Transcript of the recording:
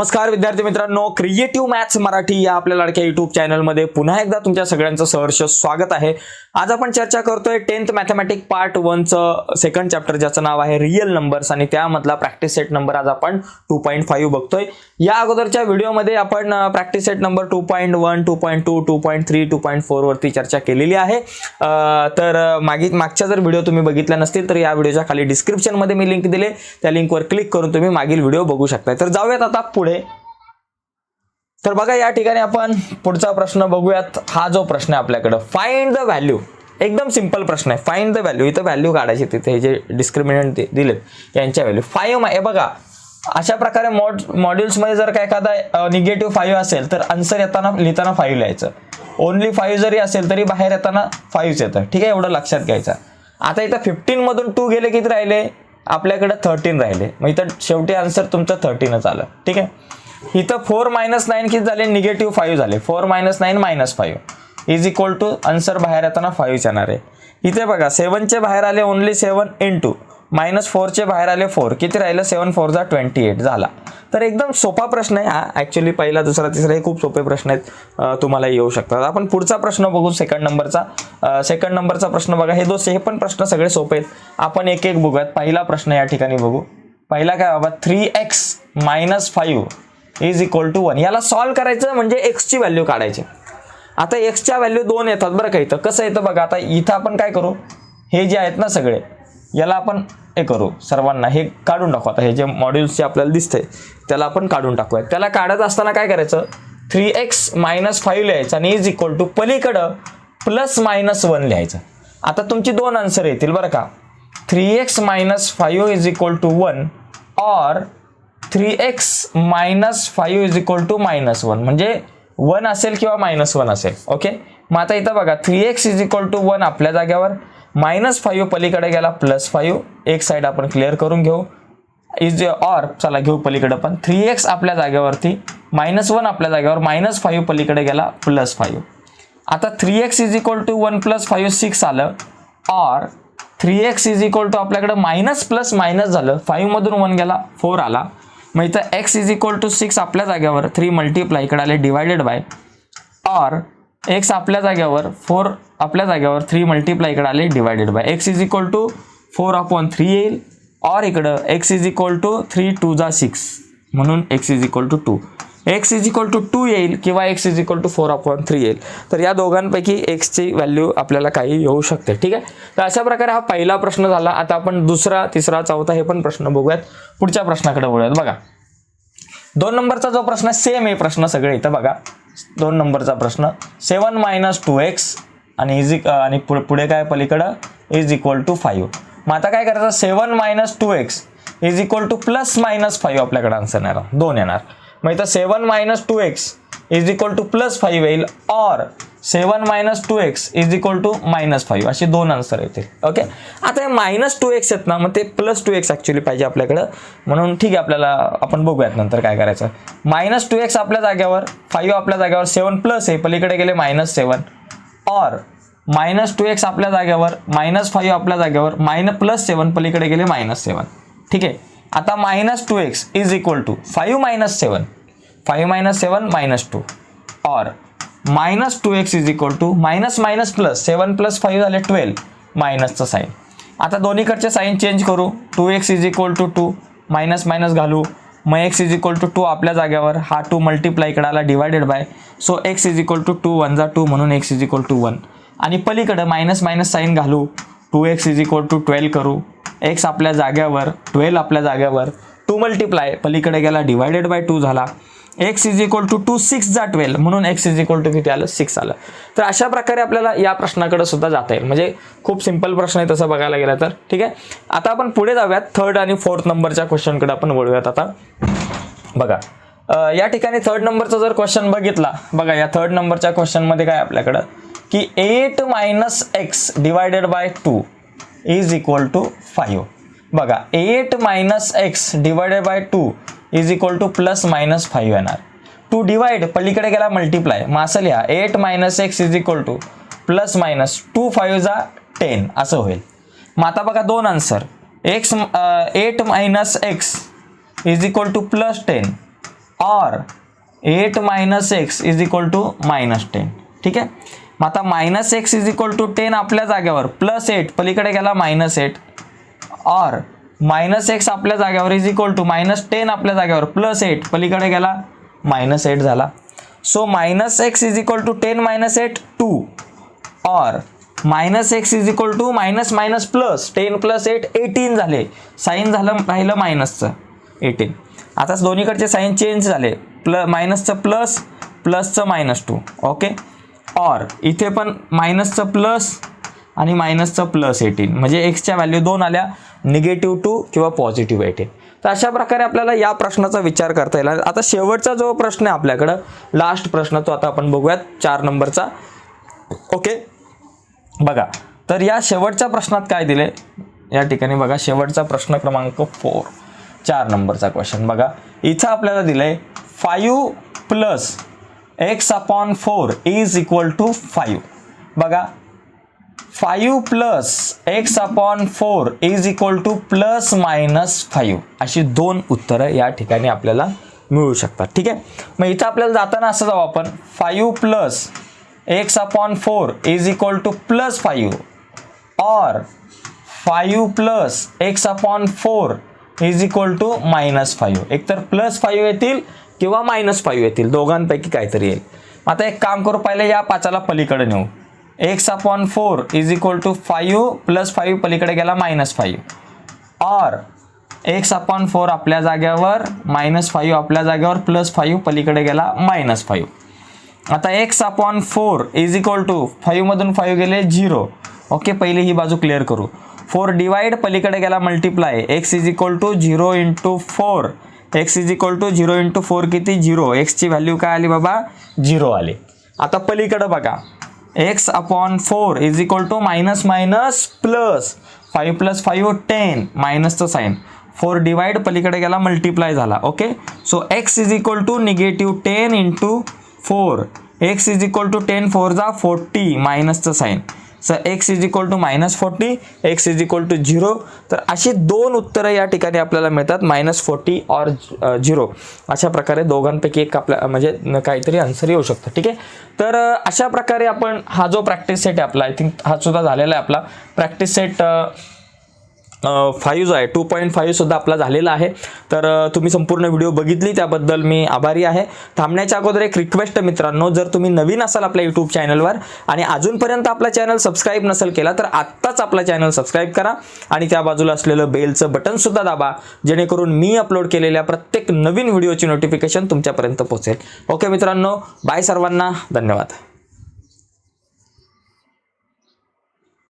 नमस्कार विद्यार्थी मित्रांनो. क्रिएटिव्ह मॅथ्स मराठी या आपल्या लाडक्या युट्यूब चॅनलमध्ये पुन्हा एकदा तुमच्या सगळ्यांचं सहर्ष स्वागत आहे. आज आपण चर्चा करतोय टेन्थ मॅथमॅटिक पार्ट वनचं सेकंड चॅप्टर ज्याचं नाव आहे रिअल नंबर्स आणि त्यामधला प्रॅक्टिस सेट नंबर आज आपण टू पॉईंट फाईव्ह बघतोय. या अगोदरच्या व्हिडिओमध्ये आपण practice set number two point one two point two two point three two point four वरती चर्चा केलेली आहे. तर अं, मागी मागच्या जर व्हिडिओ तुम्ही बघितल्या नसतील तर या व्हिडिओच्या खाली डिस्क्रिप्शनमध्ये मी लिंक दिले. त्या लिंकवर क्लिक करून तुम्ही मागील व्हिडिओ बघू शकता तर जाऊयात आता पुढे. तर बघा या ठिकाणी आपण पुढचा प्रश्न बघूयात. हा जो प्रश्न आहे आपल्याकडं फाइंड द व्हॅल्यू एकदम सिंपल प्रश्न आहे. फाइंड द व्हॅल्यू इथं व्हॅल्यू काढायची तिथे हे जे डिस्क्रिमिनंट दिलेत यांच्या व्हॅल्यू फाईव्ह आहे बघा अशा प्रकारे मॉड मॉड्युल्समध्ये जर का एखादा निगेटिव्ह फाईव्ह असेल तर आन्सर येताना लिहिताना फाईव्ह लिहायचं. ओनली फाईव्ह जरी असेल तरी बाहेर येताना फाईव्हच येतं. ठीक आहे? एवढं लक्षात घ्यायचं. आता इथं फिफ्टीनमधून टू गेले किती राहिले? आपल्याकडं थर्टीन राहिले. मग इथं शेवटी आन्सर तुमचं थर्टीनच आलं. ठीक आहे? इथं फोर मायनस नाईन किती झाले? निगेटिव्ह फाईव्ह झाले. Four minus nine minus five is equal to answer बाहेर येताना फाईव्ह येणार आहे. इथे बघा सेवनचे बाहेर आले only seven in two minus फोरचे बाहेर आले फोर किती राहिलं? सेवन फोर जा ट्वेंटी एट झाला. तर एकदम सोपा प्रश्न आहे हा. ॲक्च्युली पहिला दुसरा तिसरा हे खूप सोपे प्रश्न आहेत. तुम्हाला येऊ शकतात. आपण पुढचा प्रश्न बघू सेकंड नंबरचा सेकंड नंबरचा प्रश्न बघा. हे दोस्त हे पण प्रश्न सगळे सोपे आहेत. आपण एक एक बघूयात. पहिला प्रश्न या ठिकाणी बघू. पहिला काय बाबा? Three X minus five is equal to one याला सॉल्व करायचं म्हणजे एक्सची व्हॅल्यू काढायची. आता एक्सच्या व्हॅल्यू दोन येतात बरं का इथं. कसं येतं बघा? आता इथं आपण काय करू? हे जे आहेत ना सगळे याला आपण हे करू. सर्वांना हे काढून टाकू. आता हे जे मॉड्युल्स जे आपल्याला दिसते त्याला आपण काढून टाकूया त्याला काढत असताना काय करायचं? थ्री एक्स मायनस फाईव्ह लिहायचं आणि इज इक्वल टू पलीकडं प्लस मायनस वन लिहायचं. आता तुमची दोन आन्सर येतील बरं का. Three X minus five is equal to one or three X minus five is equal to minus one म्हणजे वन असेल किंवा मायनस वन असेल. ओके मग आता इथं बघा three X is equal to one आपल्या जाग्यावर मायनस फाईव्ह पलीकडे गेला प्लस फाईव्ह एक साईड आपण क्लिअर करून घेऊ. इज ऑर चला घेऊ पलीकडे पण. थ्री एक्स आपल्या जागेवरती मायनस वन आपल्या जागेवर मायनस फाईव्ह पलीकडे गेला प्लस फाईव्ह आता three X is equal to one plus five six आलं. Or three X is equal to आपल्याकडे मायनस प्लस मायनस झालं. फाईव्हमधून वन गेला फोर आला. मग इथं X is equal to six आपल्या जागेवर थ्री मल्टिप्लाय इकडे आले डिवायडेड बाय ऑर एक्स आपल्या जागेवर फोर आपल्या जागेवर थ्री मल्टिप्लाय इकडे आले divided by X is equal to four upon three येईल. ऑर इकडं X is equal to three two जा सिक्स म्हणून X is equal to two X is equal to two येईल किंवा X is equal to four upon three येईल. तर या दोघांपैकी एक्सची व्हॅल्यू आपल्याला काही येऊ शकते. ठीक आहे? तर अशा प्रकारे हा पहिला प्रश्न झाला. आता आपण दुसरा तिसरा चौथा हे पण प्रश्न बघूयात. पुढच्या प्रश्नाकडे बोलूयात बघा. दोन नंबरचा जो प्रश्न सेम आहे प्रश्न सगळे इथं बघा. दोन नंबरचा प्रश्न. सेवन मायनस टू एक्स आणि इज आणि पुढे पुढे काय पलीकडं? इज इक्वल टू फाईव्ह मग आता काय करायचं? Seven minus two X is equal to plus minus five आपल्याकडे आन्सर येणार दोन येणार. मग इथं seven minus two X is equal to plus five येईल or seven minus two X is equal to minus five असे दोन आन्सर येतील ओके आता हे मायनस टू एक्स आहेत ना मग ते प्लस टू एक्स ॲक्च्युली पाहिजे आपल्याकडं. म्हणून ठीक आहे आपल्याला आपण बघूयात नंतर काय करायचं. मायनस टू एक्स आपल्या जाग्यावर फाईव्ह आपल्या जाग्यावर सेवन प्लस आहे. पलीकडे गेले minus seven or minus two X आपल्या जाग्यावर मायनस फाईव्ह आपल्या जाग्यावर मायनस प्लस सेवन पलीकडे गेले मायनस सेवन ठीक आहे? आता minus two X is equal to five minus seven five minus seven minus two or minus two X is equal to minus minus plus seven plus five झाले twelve मायनसचं sign आता दोन्हीकडचे sign change करू. Two X is equal to two minus minus घालू. मग X is equal to two आपल्या जाग्यावर हा टू मल्टिप्लाय इकडे आला divided by so X is equal to two one जा टू म्हणून X is equal to one आणि पलीकडं मायनस मायनस साईन घालू two X is equal to twelve करू. एक्स आपल्या जाग्यावर ट्वेल्व आपल्या जाग्यावर टू मल्टिप्लाय पलीकडे गेला डिवायडेड बाय टू झाला. X is equal to two six जा ट्वेल्व म्हणून एक्स इज इक्वल टू किती आलं? सिक्स आलं. तर अशा प्रकारे आपल्याला या प्रश्नाकडे सुद्धा जाता येईल. म्हणजे खूप सिंपल प्रश्न आहे तसं बघायला गेला तर. ठीक आहे? आता आपण पुढे जाऊयात. थर्ड आणि फोर्थ नंबरच्या क्वेश्चनकडे आपण वळूयात आता. बघा. या ठिकाणी थर्ड नंबरचा जर क्वेश्चन बघितला बघा या थर्ड नंबरच्या क्वेश्चनमध्ये काय आपल्याकडं? की eight minus X divided by two is equal to five बघा eight minus X divided by two is equal to plus minus five येणार टू डिवाइड पलीकडे गेला मल्टिप्लाय मासल असं eight minus X is equal to plus minus two five जा ten असं होईल. मग आता बघा दोन answer X eight minus X is equal to plus ten or eight minus X is equal to minus ten ठीक आहे? मग आता minus x is equal to ten आपल्या जागेवर. प्लस एट पलीकडे गेला minus eight or minus x आपल्या जागेवर is equal to minus ten आपल्या जागेवर प्लस एट पलीकडे गेला मायनस एट झाला. So minus x is equal to ten minus eight two or minus x is equal to minus minus plus ten plus eight eighteen झाले. Sign झालं राहिलं मायनसचं eighteen आता दोन्हीकडचे साईन चेंज झाले. प्ल मायनसचं प्लस प्लसचं मायनस टू ओके ऑर इथे पण मायनसचं प्लस आणि मायनसचं प्लस एटीन म्हणजे एक्सच्या व्हॅल्यू दोन आल्या. निगेटिव्ह टू किंवा पॉझिटिव्ह एटीन तर अशा प्रकारे आपल्याला या प्रश्नाचा विचार करता येईल. आता शेवटचा जो प्रश्न आहे आपल्याकडं लास्ट प्रश्न तो आता आपण बघूयात चार नंबरचा. ओके बघा तर या शेवटच्या प्रश्नात काय दिले? या ठिकाणी बघा शेवटचा प्रश्न क्रमांक फोर चार नंबरचा क्वेश्चन बघा इथं आपल्याला दिलंय five plus x upon four is equal to five बघा five plus x upon four is equal to plus minus five. अशी दोन उत्तरं या ठिकाणी आपल्याला मिळू शकतात. ठीक आहे? मग इथं आपल्याला जाताना असं जाऊ आपण. Five plus x upon four is equal to plus five. Or five plus x upon four is equal to minus five. एकतर प्लस फाईव्ह येतील किंवा मायनस फाईव्ह येतील. दोघांपैकी काहीतरी येईल. आता एक काम करू पहिले या पाचाला पलीकडे नेऊ. X upon four is equal to five plus five पलीकडे गेला minus five. Or x upon four आपल्या जाग्यावर मायनस फाईव्ह आपल्या जाग्यावर प्लस फाईव्ह पलीकडे गेला मायनस फाईव्ह. आता x upon four is equal to फाईव्हमधून five गेले झिरो. ओके पहिली ही बाजू क्लिअर करू. फोर डिवाइड पलीकडे गेला multiply. X is equal to zero into four. X is equal to zero into four किती? झिरो. एक्सची व्हॅल्यू काय आली बाबा? झिरो आली. आता पलीकडं बघा. X upon four is equal to minus minus plus five plus five ten मायनसचं sign four divide पलीकडे गेला मल्टिप्लाय झाला. Okay so x is equal to negative ten into four x is equal to ten four जा forty मायनसचं sign sir x is equal to minus forty x is equal to zero तर अशी दोन उत्तरं या ठिकाणी आपल्याला मिळतात मायनस फोर्टी ऑर झिरो अशा प्रकारे दोघांपैकी एक आपल्या म्हणजे न- काहीतरी आन्सर येऊ शकतं ठीक आहे? तर uh, अशा प्रकारे आपण हा जो प्रॅक्टिस सेट आहे आपला आय थिंक हा सुद्धा झालेला आहे आपला. प्रॅक्टिस सेट फाईव्ह जो आहे टू पॉईंट फाईव्हसुद्धा आपला झालेला आहे. तर तुम्ही संपूर्ण व्हिडिओ बघितली त्याबद्दल मी आभारी आहे. थांबण्याच्या अगोदर एक रिक्वेस्ट मित्रांनो जर तुम्ही नवीन असाल आपल्या यूट्यूब चॅनलवर आणि अजूनपर्यंत आपला चॅनल सबस्क्राईब नसेल केला तर आत्ताच आपला चॅनल सबस्क्राईब करा आणि त्या बाजूला असलेलं बेलचं बटनसुद्धा दाबा जेणेकरून मी अपलोड केलेल्या प्रत्येक नवीन व्हिडिओची नोटिफिकेशन तुमच्यापर्यंत पोहोचेल. ओके मित्रांनो बाय सर्वांना धन्यवाद.